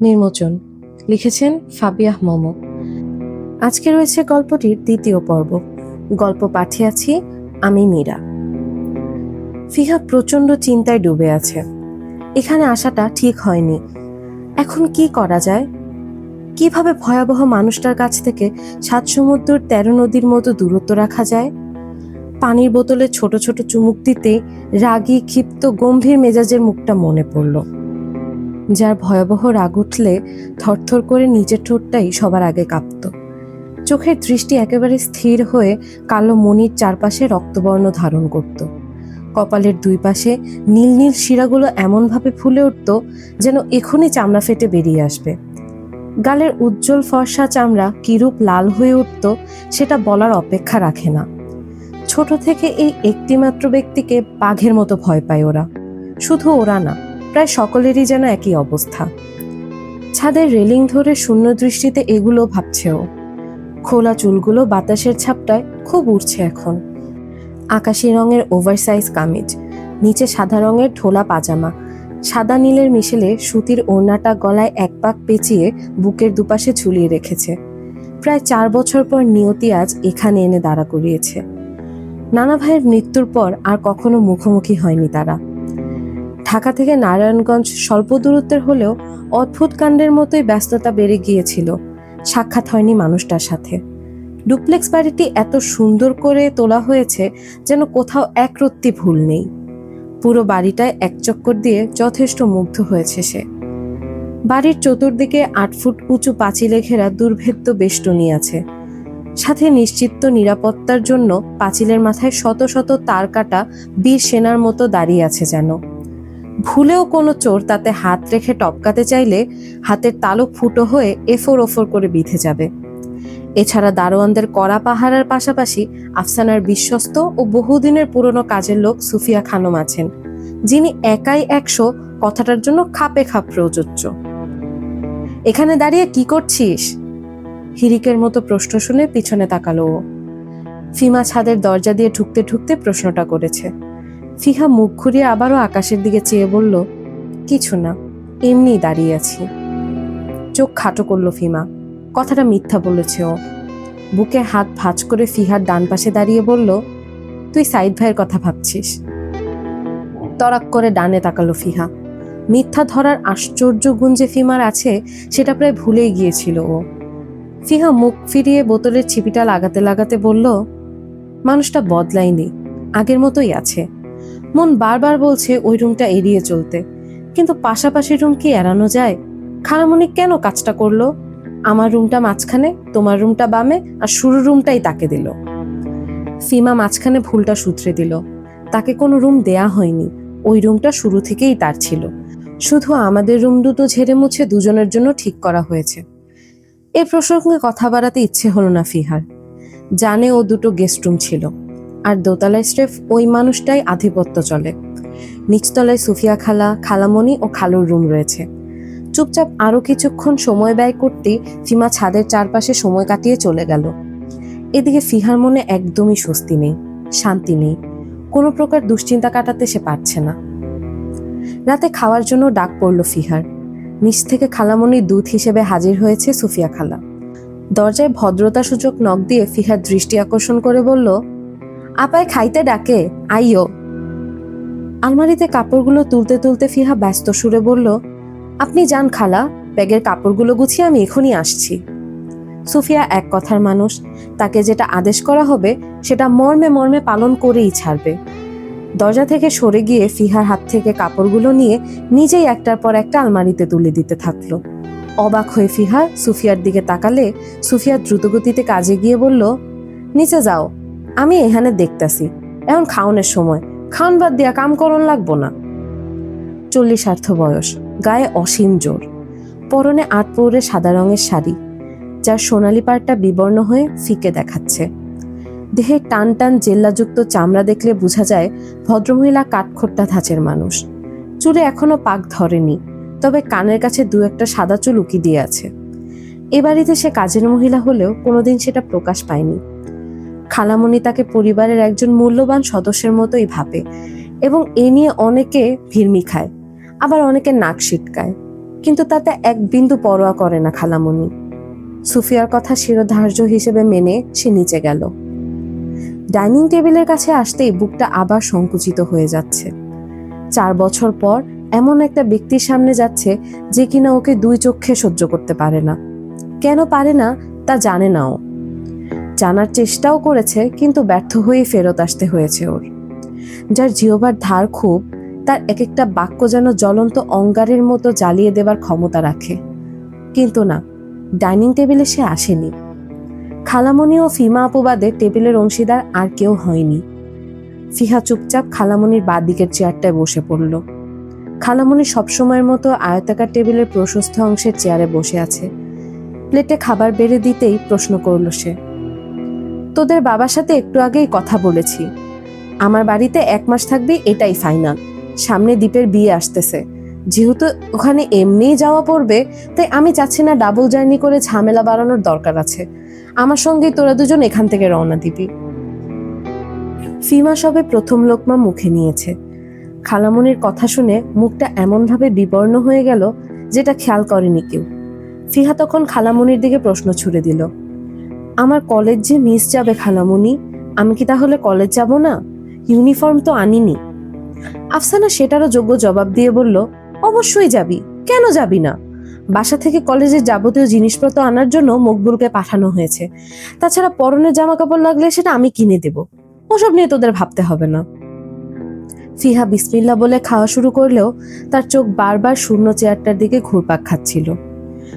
নির্মোচন। লিখেছেন ফাবিয়াহ মোমো। আজকে রয়েছে গল্পটির দ্বিতীয় পর্ব। গল্প পাঠিয়েছি আমি মীরা। ফিহা প্রচণ্ড চিন্তায় ডুবে আছে। এখানে আসাটা ঠিক হয়নি। এখন কি করা যায়? কীভাবে ভয়াবহ মানুষটার কাছ থেকে সাত সমুদ্র তেরো নদীর মতো দূরত্ব রাখা যায়? পানির বোতলে ছোট ছোট চুমুক দিতে রাগী, ক্ষিপ্ত, গম্ভীর মেজাজের মুখটা মনে পড়ল। যার ভয়াবহ রাগ উঠলে থরথর করে নিজের ঠোঁটটাই সবার আগে কাঁপত। চোখের দৃষ্টি একেবারে স্থির হয়ে কালো মনির চারপাশে রক্তবর্ণ ধারণ করত। কপালের দুই পাশে নীল নীল শিরাগুলো এমনভাবে ফুলে উঠত যেন এখনই চামড়া ফেটে বেরিয়ে আসবে। গালের উজ্জ্বল ফর্সা চামড়া কিরূপ লাল হয়ে উঠত সেটা বলার অপেক্ষা রাখে না। ছোট থেকে এই একটিমাত্র ব্যক্তিকে বাঘের মতো ভয় পায় ওরা। শুধু ওরা না প্রায় সকলেরই যেন একই অবস্থা। ছাদের রেলিং ধরে শূন্য দৃষ্টিতে এগুলো ভাবছেও খোলা চুলগুলো বাতাসের ছাপটায় খুব উড়ছে এখন। আকাশি রঙের ওভারসাইজ কামিজ, নিচে সাদা রঙের ঢোলা পাজামা, সাদা নীলের মিশেলে সুতির ওড়নাটা গলায় এক পাক পেঁচিয়ে বুকের দুপাশে ঝুলিয়ে রেখেছে। প্রায় চার বছর পর নিয়তি আজ এখানে এনে দাঁড়া করিয়েছে। নানা ভাইয়ের মৃত্যুর পর আর কখনো মুখোমুখি হয়নি তারা। ঢাকা থেকে নারায়ণগঞ্জ স্বল্প দূরত্বের হলেও অদ্ভুত কাণ্ডের মতোই ব্যস্ততা বেড়ে গিয়েছিল। সাক্ষাৎ হয়নি মানুষটার সাথে। ডুপ্লেক্স বাড়িটি এত সুন্দর করে তোলা হয়েছে যেন কোথাও একরত্তি ভুল নেই। পুরো বাড়িটায় এক চক্কর দিয়ে যথেষ্ট মুগ্ধ হয়েছে সে। বাড়ির চতুর্দিকে আট ফুট উঁচু পাঁচিলে ঘেরা দুর্ভেদ্য বেষ্টনী আছে। সাথে নিশ্চিত নিরাপত্তার জন্য পাঁচিলের মাথায় শত শত তার কাটা বীর সেনার মতো দাঁড়িয়ে আছে যেন। ভুলেও কোনো চোর তাতে হাত রেখে টপকাতে চাইলে হাতের তালু ফুটো হয়ে এফোর ওফোর করে বিঁধে যাবে। এছাড়া দারোয়ানদের কড়া পাহারার পাশাপাশি আফসানার বিশ্বস্ত ও বহুদিনের পুরনো কাজের লোক সুফিয়া খানম আছেন, যিনি একাই একশো কথাটার জন্য খাপে খাপ প্রযোজ্য। এখানে দাঁড়িয়ে কি করছিস? হিরিকের মতো প্রশ্ন শুনে পিছনে তাকালো ও। ফিমা ছাদের দরজা দিয়ে ঢুকতে ঢুকতে প্রশ্নটা করেছে। ফিহা মুখ ঘুরিয়ে আবারও আকাশের দিকে চেয়ে বলল, কিছু না এমনি দাঁড়িয়ে আছি। চোখ খাটো করল ফিমা। কথাটা মিথ্যা বলেছে ও। বুকে হাত ভাঁজ করে ফিহার ডান পাশে দাঁড়িয়ে বলল, তুই সাইদ ভাইয়ের কথা ভাবছিস? তরাক করে ডানে তাকালো ফিহা। মিথ্যা ধরার আশ্চর্য গুণ যে ফিমার আছে, সেটা প্রায় ভুলেই গিয়েছিল ও। ফিহা মুখ ফিরিয়ে বোতলের ছিপিটা লাগাতে লাগাতে বলল, মানুষটা বদলায়নি, আগের মতোই আছে। মন বারবার বলছে ওই রুমটা এড়িয়ে চলতে। কিন্তু পাশাপাশি রুম কি এড়ানো যায়? খালামণি কেন কাজটা করল? আমার রুমটা মাঝখানে, তোমার রুমটা বামে, আর শুরু রুমটাই তাকে দিল। ফিমা মাঝখানে ভুলটা সূত্রে দিল। তাকে কোনো রুম দেয়া হয়নি। ওই রুমটা শুরু থেকেই তার ছিল। শুধু আমাদের রুম দুটো ঝেড়ে মুছে দুজনের জন্য ঠিক করা হয়েছে। এ প্রসঙ্গে কথা বাড়াতে ইচ্ছে হলো না ফিহার। জানে ও দুটো গেস্ট রুম ছিল। আর দোতলায় স্রেফ ওই মানুষটাই আধিপত্য চলে। নিচতলায় সুফিয়া খালা, খালামণি ও খালুর রুম রয়েছে। চুপচাপ আরও কিছুক্ষণ সময় ব্যয় করতেই ফিমা ছাদের চারপাশে সময় কাটিয়ে চলে গেল। এদিকে ফিহার মনে একদমই স্বস্তি নেই, শান্তি নেই। কোনো প্রকার দুশ্চিন্তা কাটাতে সে পারছে না। রাতে খাওয়ার জন্য ডাক পড়ল ফিহার। নিচ থেকে খালামণির দুধ হিসেবে হাজির হয়েছে সুফিয়া খালা। দরজায় ভদ্রতা সূচক নখ দিয়ে ফিহার দৃষ্টি আকর্ষণ করে বলল আপায় খাইতে ডাকে আইও আলমারিতে কাপড়গুলো তুলতে তুলতে ফিহা ব্যস্ত সুরে বলল, আপনি যান খালা, ব্যাগের কাপড়গুলো গুছিয়ে আমি এখনই আসছি। সুফিয়া এক কথার মানুষ, তাকে যেটা আদেশ করা হবে, সেটা মর্মে মর্মে পালন করেই ছাড়বে। দরজা থেকে সরে গিয়ে ফিহার হাত থেকে কাপড়গুলো নিয়ে নিজেই একটার পর একটা আলমারিতে তুলে দিতে থাকল। অবাক হয়ে ফিহা সুফিয়ার দিকে তাকালে সুফিয়া দ্রুতগতিতে কাজে গিয়ে বলল, নিচে যাও। আমি এখানে দেখতাছি। এখন খাওনের সময়। খাওন বাদ দিয়া কাম করন লাগবো না। চল্লিশার্থ বয়স। গায়ে অসীম জোর। পরনে আট পৌরে সাদা রঙের শাড়ি, যার সোনালি পাড়টা বিবর্ণ হয়ে ফিকে দেখাচ্ছে। দেহে টান টান জেল্লাযুক্ত চামড়া দেখলে বোঝা যায় ভদ্রমহিলা কাঠখোট্টা ধাঁচের মানুষ। চুলে এখনও পাক ধরেনি, তবে কানের কাছে দু একটা সাদা চুল উকি দিয়ে আছে। এ বাড়িতে সে কাজের মহিলা হলেও কোনোদিন সেটা প্রকাশ পায়নি। খালামণি তাকে পরিবারের একজন মূল্যবান সদস্যের মতোই ভাবে এবং এ নিয়ে অনেকে ভিড়মি খায়, আবার অনেকে নাক সিটকায়। কিন্তু তাতে এক বিন্দু পরোয়া করে না খালামণি। সুফিয়ার কথা শিরোধার্য হিসেবে মেনে সে নিচে গেল। ডাইনিং টেবিলের কাছে আসতেই বুকটা আবার সংকুচিত হয়ে যাচ্ছে। চার বছর পর এমন একটা ব্যক্তির সামনে যাচ্ছে যে কিনা ওকে দুই চোখে সহ্য করতে পারে না। কেন পারে না তা জানে না ও। জানার চেষ্টাও করেছে, কিন্তু ব্যর্থ হয়ে ফেরত আসতে হয়েছে ওর। যার জিওবার ধার খুব, তার এক একটা বাক্য যেন জ্বলন্ত অঙ্গারের মতো জ্বালিয়ে দেবার ক্ষমতা রাখে। কিন্তু না, ডাইনিং টেবিলে সে আসেনি। খালামণি ও ফিমা আপুবাদের টেবিলের অংশীদার আর কেউ হয়নি। ফিহা চুপচাপ খালামণির বাঁ দিকের চেয়ারটায় বসে পড়ল। খালামণি সবসময়ের মতো আয়তাকার টেবিলের প্রশস্ত অংশের চেয়ারে বসে আছে। প্লেটে খাবার বেড়ে দিতেই প্রশ্ন করল সে। তোদের বাবার সাথে একটু আগেই কথা বলেছি। আমার বাড়িতে এক মাস থাকবি, এটাই ফাইনাল সামনে দ্বীপের বিয়ে আসতেছে। যেহেতু ওখানে এমনিই যাওয়া পড়বে, তাই আমি চাচ্ছি না ডাবল জার্নি করে ঝামেলা বাড়ানোর দরকার আছে। আমার সঙ্গেই তোরা দুজন এখান থেকে রওনা দিবি। ফিমা সবে প্রথম লোকমা মুখে নিয়েছে। খালামনির কথা শুনে মুখটা এমনভাবে বিবর্ণ হয়ে গেল, যেটা খেয়াল করেনি কেউ। ফিহা তখন খালামনির দিকে প্রশ্ন ছুড়ে দিল। আমার কলেজ যে মিস যাবে খালামুনি, আমি কি তাহলে কলেজ যাব না? ইউনিফর্ম তো আনিনি। আফসানা সেটারও যোগ্য জবাব দিয়ে বলল, অবশ্যই যাবি। কেন যাবি না? বাসা থেকে কলেজের যাবতীয় জিনিসপত্র আনার জন্য মকবুলকে পাঠানো হয়েছে। তাছাড়া পরনের জামা কাপড় লাগলে সেটা আমি কিনে দেব। ওসব নিয়ে তোদের ভাবতে হবে না। ফিহা বিসমিল্লা বলে খাওয়া শুরু করলেও তার চোখ বারবার শূন্য চেয়ারটার দিকে ঘুরপাক খাচ্ছিল।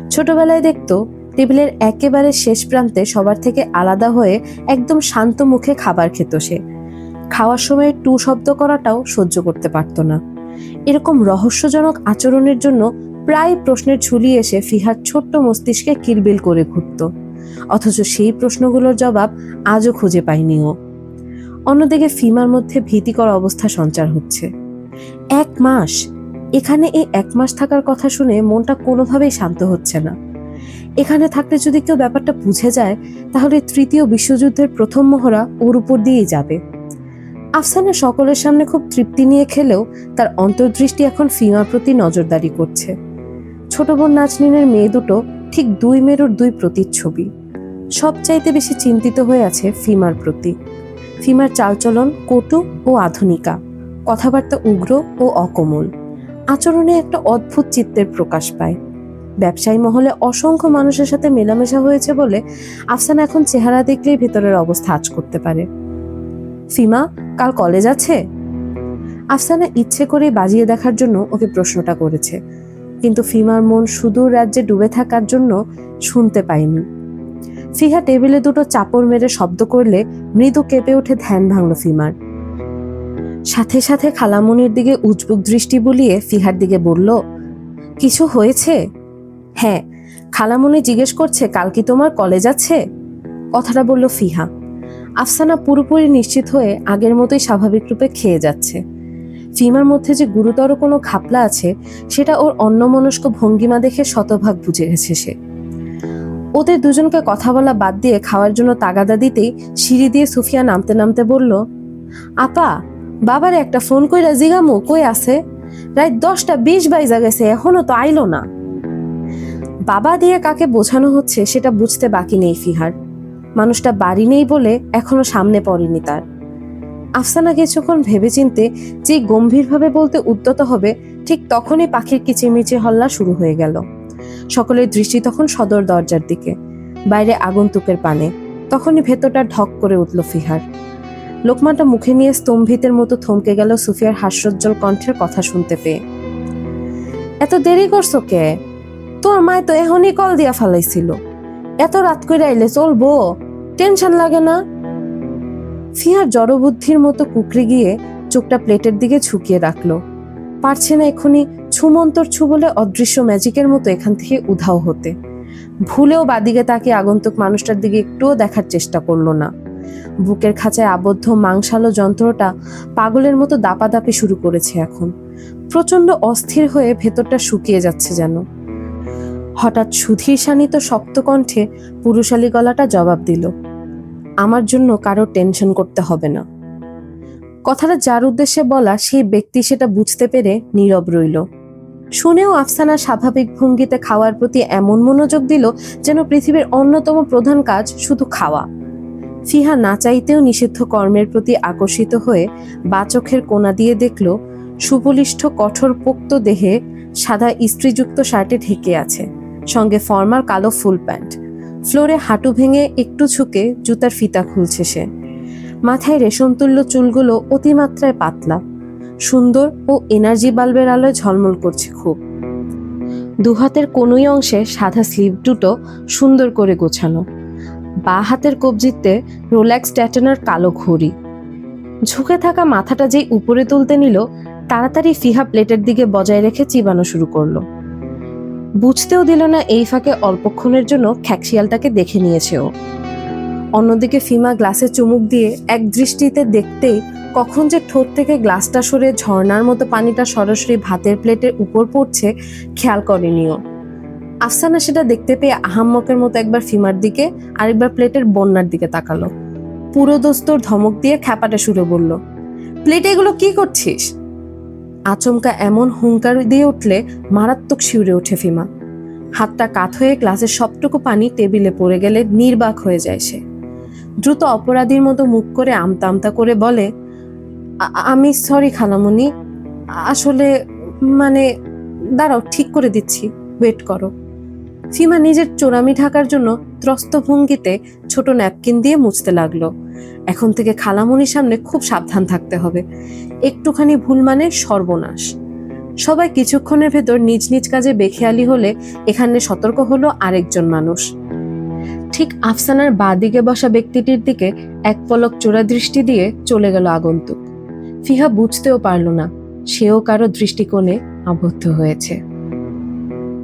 ছোটবেলায় দেখতো টেবিলের একেবারে শেষ প্রান্তে সবার থেকে আলাদা হয়ে একদম শান্ত মুখে খাবার খেত সে। খাওয়ার সময় টু শব্দ করাটাও সহ্য করতে পারত না। এরকম রহস্যজনক আচরণের জন্য প্রায় প্রশ্নের ঝুলি এসে ফিহার ছোট্ট মস্তিষ্কে কিলবিল করে ঘুরত। অথচ সেই প্রশ্নগুলোর জবাব আজও খুঁজে পায়নি ও। অন্যদিকে ফিমার মধ্যে ভীতিকর অবস্থা সঞ্চার হচ্ছে। এক মাস! এখানে এই এক মাস থাকার কথা শুনে মনটা কোনোভাবেই শান্ত হচ্ছে না। এখানে থাকলে যদি কেউ ব্যাপারটা বুঝে যায়, তাহলে তৃতীয় বিশ্বযুদ্ধের প্রথম মহড়া ওর উপর দিয়েই যাবে। আফসানা সকলের সামনে খুব তৃপ্তি নিয়ে খেলেও তার অন্তর্দৃষ্টি এখন ফিমার প্রতি নজরদারি করছে। ছোট বোন নাচনিনের মেয়ে দুটো ঠিক দুই মেরুর দুই প্রতিচ্ছবি। সবচাইতে বেশি চিন্তিত হয়ে আছে ফিমার প্রতি। ফিমার চালচলন, কটু ও আধুনিকা। কথাবার্তা উগ্র ও অকমল। আচরণে একটা অদ্ভুত চিত্তের প্রকাশ পায়। ব্যবসায়ী মহলে অসংখ্য মানুষের সাথে মেলামেশা হয়েছে বলে আফসানা এখন চেহারা দেখলেই ভেতরের অবস্থা আজ করতে পারে। ফিমা, কাল কলেজ আছে? আফসানা ইচ্ছে করে বাজিয়ে দেখার জন্য ওকে প্রশ্নটা করেছে। কিন্তু ফিমার মন সুদূর রাজ্যে ডুবে থাকার জন্য শুনতে পায়নি ফিহা টেবিলে দুটো চাপড় মেরে শব্দ করলে মৃদু কেঁপে উঠে ধ্যান ভাঙল ফিমার। সাথে সাথে খালামুনির দিকে উজবুক দৃষ্টি বুলিয়ে ফিহার দিকে বলল, কিছু হয়েছে? হ্যাঁ খালামুনি জিজ্ঞেস করছে, কাল কি তোমার কলেজ আছে? কথাটা বলল ফিহা। আফসানা পুরোপুরি নিশ্চিত হয়ে আগের মতোই স্বাভাবিক রূপে খেয়ে যাচ্ছে। ফিমার মধ্যে যে গুরুতর কোনো খাপলা আছে, সেটা ওর অন্যমনস্ক ভঙ্গিমা দেখে শতভাগ বুঝে গেছে সে। ওদের দুজনকে কথা বলা বাদ দিয়ে খাওয়ার জন্য তাগাদা দিতেই সিঁড়ি দিয়ে সুফিয়া নামতে নামতে বলল, আপা, বাবারে একটা ফোন কইরা জিগামু, কই আছে? রাত দশটা বিশ বাইজা গেছে, এখনও তো আইলো না। বাবা দিয়ে কাকে বোঝানো হচ্ছে সেটা বুঝতে বাকি নেই ফিহার। মানুষটা বাড়ি নেই বলে এখনও সামনে পড়েনি তার। আফসানা কিছুক্ষণ ভেবেচিন্তে যে গম্ভীরভাবে বলতে উদ্যত হবে, ঠিক তখনই পাখির কিচিরমিচির হল্লা শুরু হয়ে গেল। সকলের দৃষ্টি তখন সদর দরজার দিকে। বাইরে আগন্তুকের পানে। তখনই ভেতরটা ঢক করে উঠল ফিহার। লোকমানটা মুখে নিয়ে স্তম্ভিতের মতো থমকে গেল সুফিয়ার হাস্যোজ্জ্বল কণ্ঠের কথা শুনতে পেয়ে। এত দেরি করছ কে? তোর মায় তো এখনই কল দিয়া ফালাইছিল। এত রাত করে আইলে চলবো? টেনশন লাগে না? ফিয়ার জড়বুদ্ধির মতো কুকড়ে গিয়ে চোখটা প্লেটের দিকে ঝুঁকিয়ে রাখল। পারছে না এখনই ছুমন্তর ছু বলে অদৃশ্য ম্যাজিকের মতো এখান থেকে উধাও হতে। ভুলেও বাদিকে তাকে আগন্তুক মানুষটার দিকে একটুও দেখার চেষ্টা করল না। বুকের খাঁচায় আবদ্ধ মাংসালো যন্ত্রটা পাগলের মতো দাপাদাপি শুরু করেছে এখন। প্রচণ্ড অস্থির হয়ে ভেতরটা শুকিয়ে যাচ্ছে যেন। হঠাৎ সুধীর শানিত শক্ত কণ্ঠে পুরুষালী গলাটা জবাব দিল, আমার জন্য কারও টেনশন করতে হবে না। কথাটা যার উদ্দেশ্যে বলা, সেই ব্যক্তি সেটা বুঝতে পেরে নীরব রইল। শুনেও আফসানা স্বাভাবিক ভঙ্গিতে খাওয়ার প্রতি এমন মনোযোগ দিল যেন পৃথিবীর অন্যতম প্রধান কাজ শুধু খাওয়া। ফিহা না চাইতেও নিষিদ্ধ কর্মের প্রতি আকর্ষিত হয়ে বা চোখের কোনা দিয়ে দেখল সুবলিষ্ঠ কঠোর পোক্ত দেহে সাদা ইস্ত্রিযুক্ত শার্টে ঢেকে আছে। সঙ্গে ফর্মাল কালো ফুল প্যান্ট। ফ্লোরে হাঁটু ভেঙে একটু ঝুঁকে জুতার ফিতা খুলছে সে। মাথায় রেশম রেশমতুল্য চুলগুলো অতিমাত্রায় পাতলা। সুন্দর ও এনার্জি বাল্বের আলোয় ঝলমল করছে খুব। দুহাতের কোনোই অংশে সাদা স্লিভ দুটো সুন্দর করে গোছানো। বা হাতের কবজিতে রোল্যাক্স ট্যাটনার কালো ঘড়ি। ঝুঁকে থাকা মাথাটা যেই উপরে তুলতে নিল, তাড়াতাড়ি ফিহা প্লেটের দিকে বজায় রেখে চিবানো শুরু করল। বুঝতেও দিল না এই ফাঁকে অল্পক্ষণের জন্য খ্যাকশিয়ালটাকে দেখে নিয়েছে ও। অন্যদিকে ফিমা গ্লাসে চুমুক দিয়ে এক দৃষ্টিতে দেখতেই কখন যে ঠোঁট থেকে গ্লাসটা সরে ঝর্নার মতো পানিটা সরাসরি ভাতের প্লেটের উপর পড়ছে, খেয়াল করেনিও আফসানা সেটা দেখতে পেয়ে আহাম্মকের মতো একবার ফিমার দিকে, আরেকবার প্লেটের বন্যার দিকে তাকালো। পুরো দোস্তর ধমক দিয়ে খ্যাপাটা সুরে বলল, প্লেটে এগুলো কি করছিস? আচমকা এমন হুঙ্কার দিয়ে উঠলে মারাত্মক শিউরে ওঠে ফিমা। হাতটা কাত হয়ে গ্লাসের সবটুকু পানি টেবিলে পড়ে গেলে নির্বাক হয়ে যায় সে। দ্রুত অপরাধীর মতো মুখ করে আমতা আমতা করে বলে আমি সরি খালামুনি। আসলে মানে দাঁড়াও, ঠিক করে দিচ্ছি। ওয়েট করো। ফিমা নিজের চোরামি ঢাকার জন্য ত্রস্ত ভঙ্গিতে ছোট ন্যাপকিন দিয়ে মুছতে লাগল। এখন থেকে খালামুনির সামনে খুব সাবধান থাকতে হবে। একটুখানি ভুল মানে সর্বনাশ। সবাই কিছুক্ষণের ভেতর নিজ নিজ কাজে বেখেয়ালি হলে এখানে সতর্ক হলো আরেকজন মানুষ। ঠিক আফসানার বাঁ দিকে বসা ব্যক্তিটির দিকে এক পলক চোরা দৃষ্টি দিয়ে চলে গেল আগন্তুক। ফিহা বুঝতেও পারল না, সেও কারও দৃষ্টিকোণে আবদ্ধ হয়েছে।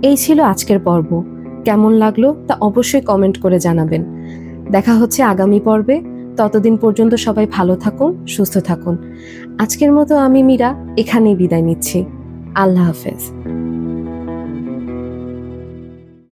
এই ছিল আজকের পর্ব। কেমন লাগল তা অবশ্যই কমেন্ট করে জানাবেন। দেখা হচ্ছে আগামী পর্বে। ততদিন পর্যন্ত সবাই ভালো থাকুন, সুস্থ থাকুন। আজকের মতো আমি মীরা, এখানেই বিদায় নিচ্ছি। আল্লাহ হাফেজ।